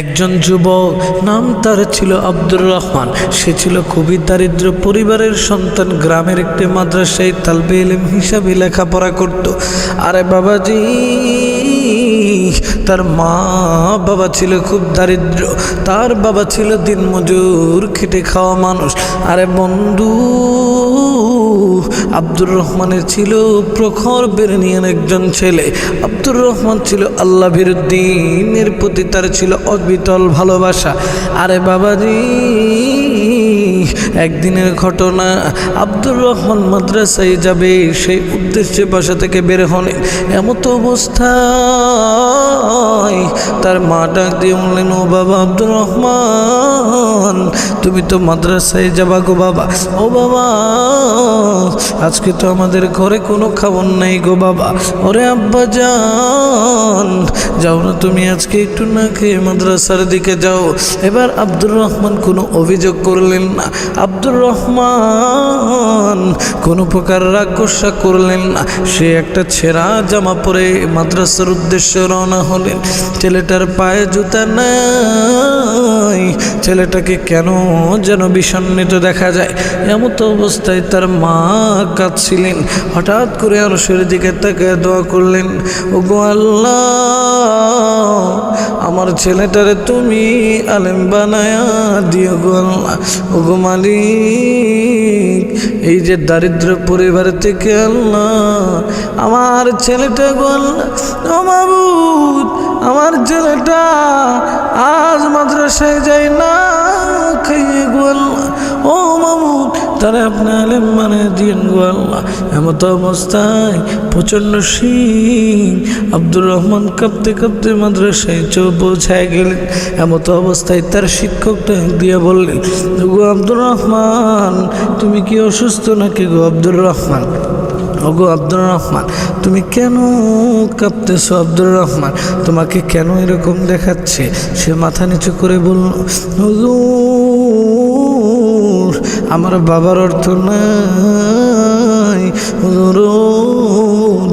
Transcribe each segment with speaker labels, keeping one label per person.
Speaker 1: একজন যুবক, নাম তার ছিল আব্দুর রহমান। সে ছিল খুবই দারিদ্র পরিবারের সন্তান। গ্রামের একটি মাদ্রাসায় তালবে ইলম হিসাবে লেখাপড়া করত। আরে বাবাজি, তার মা বাবা ছিল খুব দারিদ্র। তার বাবা ছিল দিনমজুর, খেটে খাওয়া মানুষ। আরে বন্ধু আব্দুর রহমানের ছিল প্রখর বেরেনিয়ান একজন ছেলে। আব্দুর রহমান ছিল আল্লাহ বিরুদ্দিনের প্রতি তার ছিল অবিতল ভালোবাসা। আরে বাবাজি, একদিনের ঘটনা, আব্দুর রহমান মাদ্রাসায় যাবে, সেই উদ্দেশ্যে বাসা থেকে বের হন এমতো অবস্থায় তার মা ডাক দিয়ে বললেন, ও বাবা আব্দুর রহমান তুমি তো মাদ্রাসায় যাবা গো বাবা। ও বাবা, আজকে তো আমাদের ঘরে কোনো খাবার নাই গো বাবা। ওরে আব্বা যান যাও না তুমি আজকে একটু না খেয়ে মাদ্রাসার দিকে যাও। এবার আব্দুর রহমান কোনো অভিযোগ করলেন না। আব্দুর রহমান কোনো প্রকার রাগ গোসা করলেন না। সে একটা ছেঁড়া জামা পরে মাদ্রাসার উদ্দেশ্যে রওনা হলেন। ছেলেটার পায়ে জুতা ছেলেটাকে কেন যেন বিষণ্ণিত দেখা যায়? এমন তো অবস্থায় তার মা কাঁদছিলেন। হঠাৎ করে আরশের দিকে তাকে দোয়া করলেন ও গো আল্লাহ, আমার ছেলেটারে তুমি আলেম বানায়া দিও গো আল্লাহ। ও গো মালিক, এই যে দারিদ্র পরিবার থেকে আল্লাহ, আমার ছেলেটা গো আল্লাহ আমার ছেলেটা আজ মাদ্রাসায় যাই না, খাইয়ে গো আল্লাহ। ও মামুদ তারা আপনি আলেম মানে দিন গো আল্লাহ। এমত অবস্থায় প্রচণ্ড শীত আব্দুর রহমান কাঁপতে কাঁপতে মাদ্রাসায় চৌ পৌঁছায় গেলেন। এমত অবস্থায় তার শিক্ষকটা দিয়ে বললেন, গো আব্দুর রহমান, তুমি কি অসুস্থ নাকি গো আব্দুর রহমান? ওগো আব্দুর রহমান, তুমি কেন কাঁপতেছো আব্দুর রহমান? তোমাকে কেন এরকম দেখাচ্ছে? সে মাথা নিচু করে বলল, হুজুর, আমার বাবার অর্থ নাই। হুজুর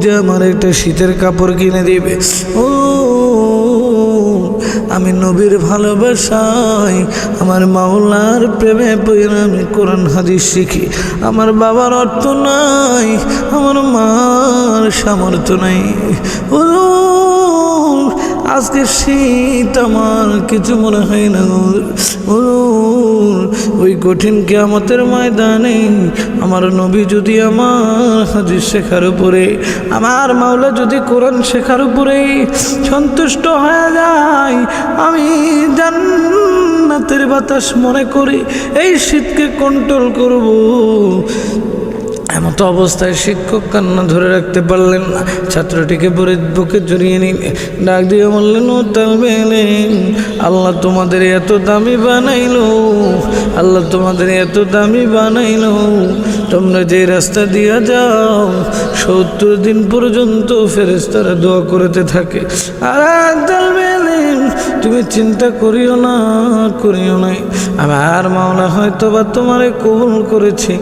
Speaker 1: যে আমার একটা শীতের কাপড় কিনে দিবে। ও আমি নবীর ভালোবাসাই আমার মাওলার প্রেমে পইরা আমি কোরআন, হাদিস শিখি। আমার বাবার অর্থ নাই, আমার মার সামর্থ্য নাই। ও আজকে শীত আমার, কিছু মনে হয় না ওই কঠিন কেয়ামতের ময়দানে আমার নবী যদি আমার হাদিস শেখার উপরে, আমার মাওলা যদি কোরআন শেখার উপরে সন্তুষ্ট হয়ে যায়, আমি জান্নাতের বাতাস মনে করি এই শীতকে কন্ট্রোল করব। এমতো অবস্থায় শিক্ষক কান্না ধরে রাখতে পারলেন না। ছাত্রটিকে পরে বুকে জড়িয়ে নিন ডাক দিয়ে বললেন, ও তালবেলেন আল্লাহ তোমাদের এত দামি বানাইলো, আল্লাহ তোমাদের এত দামি বানাইলো। তোমরা যে রাস্তা দিয়া যাও, সত্তর দিন পর্যন্ত ফেরেস্তারা দোয়া করতে থাকে। আর তালবেলেন তুমি চিন্তা করিও না, করিও নাই। আমার মাওলা হয়তো বা তোমারে কবুল করেছি।